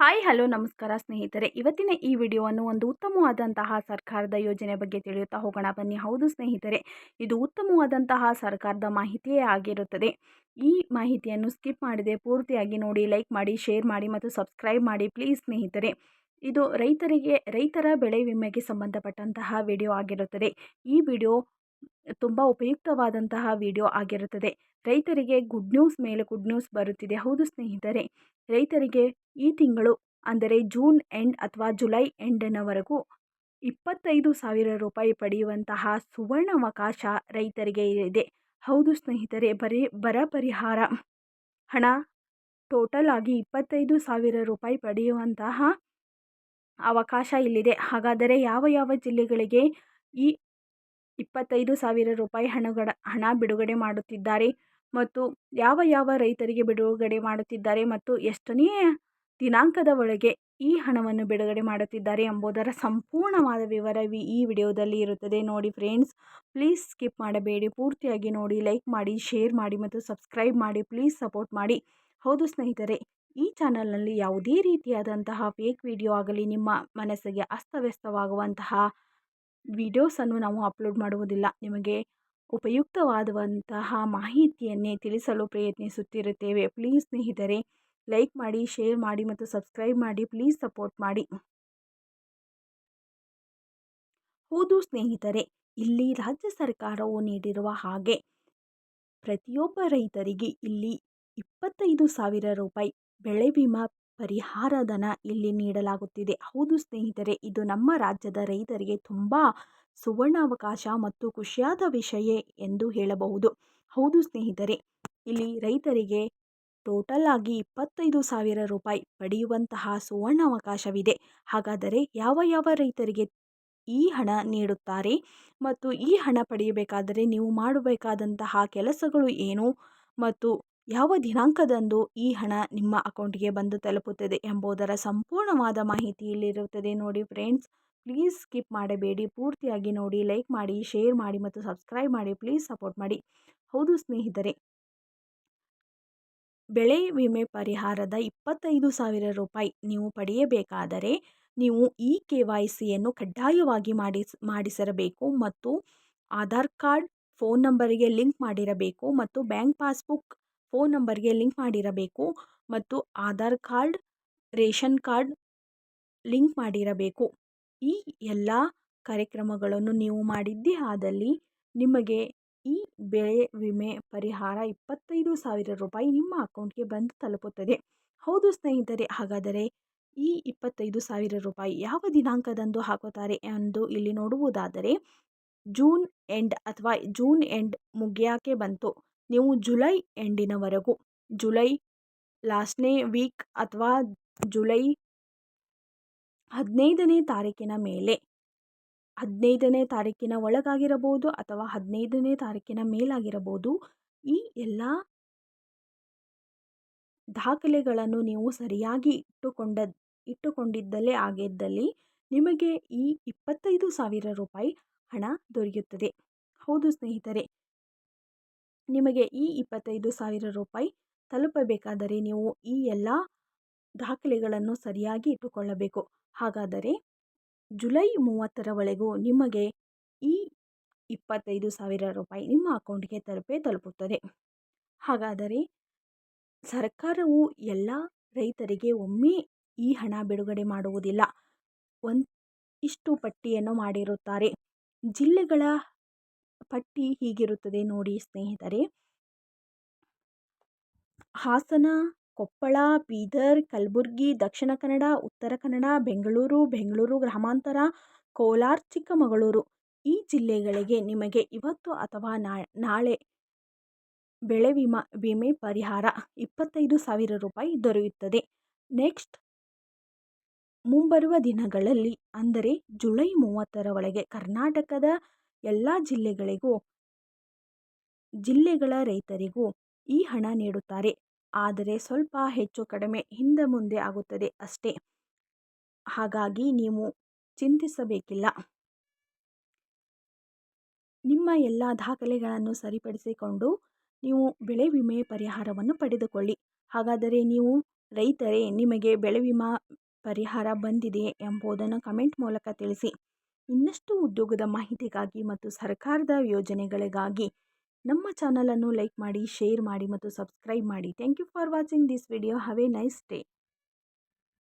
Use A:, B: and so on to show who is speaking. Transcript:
A: Hi, hello, ನಮಸ್ಕಾರ ಸ್ನೇಹಿತರೆ. ಇವತ್ತಿನ ಈ ವಿಡಿಯೋವನ್ನು ಒಂದು ಉತ್ತಮವಾದಂತಹ ಸರ್ಕಾರದ ಯೋಜನೆ ಬಗ್ಗೆ ತಿಳಿಯುತ್ತಾ ಹೋಗೋಣ. ಬನ್ನಿ. ಹೌದು ಸ್ನೇಹಿತರೆ, ಇದು ಉತ್ತಮವಾದಂತಹ ಸರ್ಕಾರದ ಮಾಹಿತಿಯೇ ಆಗಿರುತ್ತದೆ. ಈ ಮಾಹಿತಿಯನ್ನು ಸ್ಕಿಪ್ ಮಾಡದೆ ಪೂರ್ತಿಯಾಗಿ ನೋಡಿ, ಲೈಕ್ ಮಾಡಿ, ಶೇರ್ ಮಾಡಿ ಮತ್ತು ಸಬ್ಸ್ಕ್ರೈಬ್ ಮಾಡಿ ಪ್ಲೀಸ್ ಸ್ನೇಹಿತರೆ. ಇದು ರೈತರಿಗೆ, ರೈತರ ಬೆಳೆ ವಿಮೆಗೆ ಸಂಬಂಧಪಟ್ಟಂತಹ ವಿಡಿಯೋ ಆಗಿರುತ್ತದೆ. ಈ ವಿಡಿಯೋ ತುಂಬ ಉಪಯುಕ್ತವಾದಂತಹ ವಿಡಿಯೋ ಆಗಿರುತ್ತದೆ. ರೈತರಿಗೆ ಗುಡ್ ನ್ಯೂಸ್ ಮೇಲೆ ಗುಡ್ ನ್ಯೂಸ್ ಬರುತ್ತಿದೆ. ಹೌದು ಸ್ನೇಹಿತರೆ. ರೈತರಿಗೆ ಈ ತಿಂಗಳು, ಅಂದರೆ ಜೂನ್ ಎಂಡ್ ಅಥವಾ ಜುಲೈ ಎಂಡ್ನವರೆಗೂ ಇಪ್ಪತ್ತೈದು ಸಾವಿರ ರೂಪಾಯಿ ಪಡೆಯುವಂತಹ ಸುವರ್ಣಾವಕಾಶ ರೈತರಿಗೆ ಇದೆ. ಹೌದು ಸ್ನೇಹಿತರೆ, ಬರೀ, ಬರ ಪರಿಹಾರ ಹಣ ಟೋಟಲ್ ಆಗಿ ಇಪ್ಪತ್ತೈದು ಸಾವಿರ ರೂಪಾಯಿ ಪಡೆಯುವಂತಹ ಅವಕಾಶ ಇಲ್ಲಿದೆ. ಹಾಗಾದರೆ ಯಾವ ಯಾವ ಜಿಲ್ಲೆಗಳಿಗೆ ಈ ಇಪ್ಪತ್ತೈದು ಸಾವಿರ ರೂಪಾಯಿ ಹಣಗಳ, ಹಣ ಬಿಡುಗಡೆ ಮಾಡುತ್ತಿದ್ದಾರೆ? ಮತ್ತು ಯಾವ ಯಾವ ರೈತರಿಗೆ ಬಿಡುಗಡೆ ಮಾಡುತ್ತಿದ್ದಾರೆ ಮತ್ತು ಎಷ್ಟನೇ ದಿನಾಂಕದ ಒಳಗೆ ಈ ಹಣವನ್ನು ಬಿಡುಗಡೆ ಮಾಡುತ್ತಿದ್ದಾರೆ ಎಂಬುದರ ಸಂಪೂರ್ಣವಾದ ವಿವರ ಈ ವಿಡಿಯೋದಲ್ಲಿ ಇರುತ್ತದೆ. ನೋಡಿ ಫ್ರೆಂಡ್ಸ್ ಪ್ಲೀಸ್ ಸ್ಕಿಪ್ ಮಾಡಬೇಡಿ. ಪೂರ್ತಿಯಾಗಿ ನೋಡಿ ಲೈಕ್ ಮಾಡಿ ಶೇರ್ ಮಾಡಿ ಮತ್ತು ಸಬ್ಸ್ಕ್ರೈಬ್ ಮಾಡಿ. ಪ್ಲೀಸ್ ಸಪೋರ್ಟ್ ಮಾಡಿ. ಹೌದು ಸ್ನೇಹಿತರೆ, ಈ ಚಾನಲ್ನಲ್ಲಿ ಯಾವುದೇ ರೀತಿಯಾದಂತಹ ಫೇಕ್ ವಿಡಿಯೋ ಆಗಲಿ, ನಿಮ್ಮ ಮನಸ್ಸಿಗೆ ಅಸ್ತವ್ಯಸ್ತವಾಗುವಂತಹ ವಿಡಿಯೋಸನ್ನು ನಾವು ಅಪ್ಲೋಡ್ ಮಾಡುವುದಿಲ್ಲ. ನಿಮಗೆ ಉಪಯುಕ್ತವಾದಂತಹ ಮಾಹಿತಿಯನ್ನೇ ತಿಳಿಸಲು ಪ್ರಯತ್ನಿಸುತ್ತಿರುತ್ತೇವೆ. ಪ್ಲೀಸ್ ಸ್ನೇಹಿತರೆ, ಲೈಕ್ ಮಾಡಿ, ಶೇರ್ ಮಾಡಿ ಮತ್ತು ಸಬ್ಸ್ಕ್ರೈಬ್ ಮಾಡಿ. ಪ್ಲೀಸ್ ಸಪೋರ್ಟ್ ಮಾಡಿ. ಹೌದು ಸ್ನೇಹಿತರೆ, ಇಲ್ಲಿ ರಾಜ್ಯ ಸರ್ಕಾರವು ನೀಡಿರುವ ಹಾಗೆ ಪ್ರತಿಯೊಬ್ಬ ರೈತರಿಗೆ ಇಲ್ಲಿ ಇಪ್ಪತ್ತೈದು ಸಾವಿರ ರೂಪಾಯಿ ಬೆಳೆ ವಿಮಾ ಪರಿಹಾರಧನ ಇಲ್ಲಿ ನೀಡಲಾಗುತ್ತಿದೆ. ಹೌದು ಸ್ನೇಹಿತರೆ, ಇದು ನಮ್ಮ ರಾಜ್ಯದ ರೈತರಿಗೆ ತುಂಬ ಸುವರ್ಣಾವಕಾಶ ಮತ್ತು ಖುಷಿಯಾದ ವಿಷಯ ಎಂದು ಹೇಳಬಹುದು. ಹೌದು ಸ್ನೇಹಿತರೆ, ಇಲ್ಲಿ ರೈತರಿಗೆ ಟೋಟಲ್ ಆಗಿ ಇಪ್ಪತ್ತೈದು ಸಾವಿರ ರೂಪಾಯಿ ಪಡೆಯುವಂತಹ ಸುವರ್ಣಾವಕಾಶವಿದೆ. ಹಾಗಾದರೆ ಯಾವ ಯಾವ ರೈತರಿಗೆ ಈ ಹಣ ನೀಡುತ್ತಾರೆ? ಮತ್ತು ಈ ಹಣ ಪಡೆಯಬೇಕಾದರೆ ನೀವು ಮಾಡಬೇಕಾದಂತಹ ಕೆಲಸಗಳು ಏನು? ಮತ್ತು ಯಾವ ದಿನಾಂಕದಂದು ಈ ಹಣ ನಿಮ್ಮ ಅಕೌಂಟ್ಗೆ ಬಂದು ತಲುಪುತ್ತದೆ ಎಂಬುದರ ಸಂಪೂರ್ಣವಾದ ಮಾಹಿತಿ ಇಲ್ಲಿರುತ್ತದೆ ನೋಡಿ ಫ್ರೆಂಡ್ಸ್. ಪ್ಲೀಸ್ ಸ್ಕಿಪ್ ಮಾಡಬೇಡಿ. ಪೂರ್ತಿಯಾಗಿ ನೋಡಿ ಲೈಕ್ ಮಾಡಿ ಶೇರ್ ಮಾಡಿ ಮತ್ತು ಸಬ್ಸ್ಕ್ರೈಬ್ ಮಾಡಿ ಪ್ಲೀಸ್ ಸಪೋರ್ಟ್ ಮಾಡಿ. ಹೌದು ಸ್ನೇಹಿತರೆ. ಬೆಳೆ ವಿಮೆ ಪರಿಹಾರದ ಇಪ್ಪತ್ತೈದು ಸಾವಿರ ರೂಪಾಯಿ ನೀವು ಪಡೆಯಬೇಕಾದರೆ ನೀವು ಇ ಕೆ ವೈ ಸಿಯನ್ನು ಕಡ್ಡಾಯವಾಗಿ ಮಾಡಿಸ್, ಮಾಡಿಸಿರಬೇಕು ಮತ್ತು ಆಧಾರ್ ಕಾರ್ಡ್, ಫೋನ್ ನಂಬರಿಗೆ ಲಿಂಕ್ ಮಾಡಿರಬೇಕು ಮತ್ತು ಬ್ಯಾಂಕ್ ಪಾಸ್ಬುಕ್, ಫೋನ್ ನಂಬರ್ಗೆ ಲಿಂಕ್ ಮಾಡಿರಬೇಕು ಮತ್ತು Aadhaar card, ration card link ಮಾಡಿರಬೇಕು. ಈ ಎಲ್ಲ ಕಾರ್ಯಕ್ರಮಗಳನ್ನು ನೀವು ಮಾಡಿದ್ದೇ ಆದಲ್ಲಿ ನಿಮಗೆ ಈ ಬೆಳೆ ವಿಮೆ ಪರಿಹಾರ ಇಪ್ಪತ್ತೈದು ಸಾವಿರ ರೂಪಾಯಿ ನಿಮ್ಮ ಅಕೌಂಟ್ಗೆ ಬಂದು ತಲುಪುತ್ತದೆ. ಹೌದು ಸ್ನೇಹಿತರೆ, ಹಾಗಾದರೆ ಈ ಇಪ್ಪತ್ತೈದು ಸಾವಿರ ರೂಪಾಯಿ ಯಾವ ದಿನಾಂಕದಂದು ಹಾಕುತ್ತಾರೆ ಎಂದು ಇಲ್ಲಿ ನೋಡುವುದಾದರೆ ಜೂನ್ ಎಂಡ್ ಅಥವಾ ಜೂನ್ ಎಂಡ್ ಮುಗಿಯೋಕ್ಕೆ ಬಂತು. ನೀವು ಜುಲೈ ಎಂಡಿನವರೆಗೂ ಜುಲೈ ಲಾಸ್ಟ್ನೇ ವೀಕ್ ಅಥವಾ ಜುಲೈ ಹದಿನೈದನೇ ತಾರೀಕಿನ ಮೇಲೆ. ಹದಿನೈದನೇ ತಾರೀಕಿನ ಒಳಗಾಗಿರಬಹುದು ಅಥವಾ ಹದಿನೈದನೇ ತಾರೀಕಿನ ಮೇಲಾಗಿರಬಹುದು. ಈ ಎಲ್ಲ ದಾಖಲೆಗಳನ್ನು ನೀವು ಸರಿಯಾಗಿ ಇಟ್ಟುಕೊಂಡ, ಇಟ್ಟುಕೊಂಡಿದ್ದಲ್ಲೇ ಆಗಿದ್ದಲ್ಲಿ ನಿಮಗೆ ಈ ಇಪ್ಪತ್ತೈದು ಸಾವಿರ ರೂಪಾಯಿ ಹಣ ದೊರೆಯುತ್ತದೆ. ಹೌದು ಸ್ನೇಹಿತರೆ, ನಿಮಗೆ ಈ ಇಪ್ಪತ್ತೈದು ಸಾವಿರ ರೂಪಾಯಿ ತಲುಪಬೇಕಾದರೆ ನೀವು ಈ ಎಲ್ಲ ದಾಖಲೆಗಳನ್ನು ಸರಿಯಾಗಿ ಇಟ್ಟುಕೊಳ್ಳಬೇಕು. ಹಾಗಾದರೆ ಜುಲೈ ಮೂವತ್ತರವರೆಗೂ ನಿಮಗೆ ಈ ಇಪ್ಪತ್ತೈದು ಸಾವಿರ ರೂಪಾಯಿ ನಿಮ್ಮ ಅಕೌಂಟ್ಗೆ ತಲುಪೇ ತಲುಪುತ್ತದೆ. ಹಾಗಾದರೆ ಸರ್ಕಾರವು ಎಲ್ಲ ರೈತರಿಗೆ ಒಮ್ಮೆ ಈ ಹಣ ಬಿಡುಗಡೆ ಮಾಡುವುದಿಲ್ಲ. ಒಂದು ಇಷ್ಟು ಪಟ್ಟಿಯನ್ನು ಮಾಡಿರುತ್ತಾರೆ. ಜಿಲ್ಲೆಗಳ ಪಟ್ಟಿ ಹೀಗಿರುತ್ತದೆ ನೋಡಿ ಸ್ನೇಹಿತರೆ. ಹಾಸನ ಕೊಪ್ಪಳ, ಬೀದರ್, ಕಲಬುರ್ಗಿ, ದಕ್ಷಿಣ ಕನ್ನಡ, ಉತ್ತರ ಕನ್ನಡ, ಬೆಂಗಳೂರು ಬೆಂಗಳೂರು ಗ್ರಾಮಾಂತರ, ಕೋಲಾರ, ಚಿಕ್ಕಮಗಳೂರು. ಈ ಜಿಲ್ಲೆಗಳಿಗೆ ನಿಮಗೆ ಇವತ್ತು ಅಥವಾ ನಾಳೆ ಬೆಳೆ ವಿಮಾ, ವಿಮೆ ಪರಿಹಾರ ಇಪ್ಪತ್ತೈದು ಸಾವಿರ ರೂಪಾಯಿ ದೊರೆಯುತ್ತದೆ. ನೆಕ್ಸ್ಟ್ ಮುಂಬರುವ ದಿನಗಳಲ್ಲಿ, ಅಂದರೆ ಜುಲೈ ಮೂವತ್ತರ ಒಳಗೆ ಕರ್ನಾಟಕದ ಎಲ್ಲ ಜಿಲ್ಲೆಗಳಿಗೂ, ಜಿಲ್ಲೆಗಳ ರೈತರಿಗೂ ಈ ಹಣ ನೀಡುತ್ತಾರೆ. ಆದರೆ ಸ್ವಲ್ಪ ಹೆಚ್ಚು ಕಡಿಮೆ ಹಿಂದೆ ಮುಂದೆ ಆಗುತ್ತದೆ ಅಷ್ಟೇ. ಹಾಗಾಗಿ ನೀವು ಚಿಂತಿಸಬೇಕಿಲ್ಲ. ನಿಮ್ಮ ಎಲ್ಲ ದಾಖಲೆಗಳನ್ನು ಸರಿಪಡಿಸಿಕೊಂಡು ನೀವು ಬೆಳೆ ವಿಮೆ ಪರಿಹಾರವನ್ನು ಪಡೆದುಕೊಳ್ಳಿ. ಹಾಗಾದರೆ ನೀವು ರೈತರೇ, ನಿಮಗೆ ಬೆಳೆ ವಿಮಾ ಪರಿಹಾರ ಬಂದಿದೆ ಎಂಬುದನ್ನು ಕಮೆಂಟ್ ಮೂಲಕ ತಿಳಿಸಿ. ಇನ್ನಷ್ಟು ಉದ್ಯೋಗದ ಮಾಹಿತಿಗಾಗಿ ಮತ್ತು ಸರ್ಕಾರದ ಯೋಜನೆಗಳಿಗಾಗಿ ನಮ್ಮ ಚಾನಲನ್ನು ಲೈಕ್ ಮಾಡಿ, ಶೇರ್ ಮಾಡಿ ಮತ್ತು ಸಬ್ಸ್ಕ್ರೈಬ್ ಮಾಡಿ. Thank you for watching this video have a nice day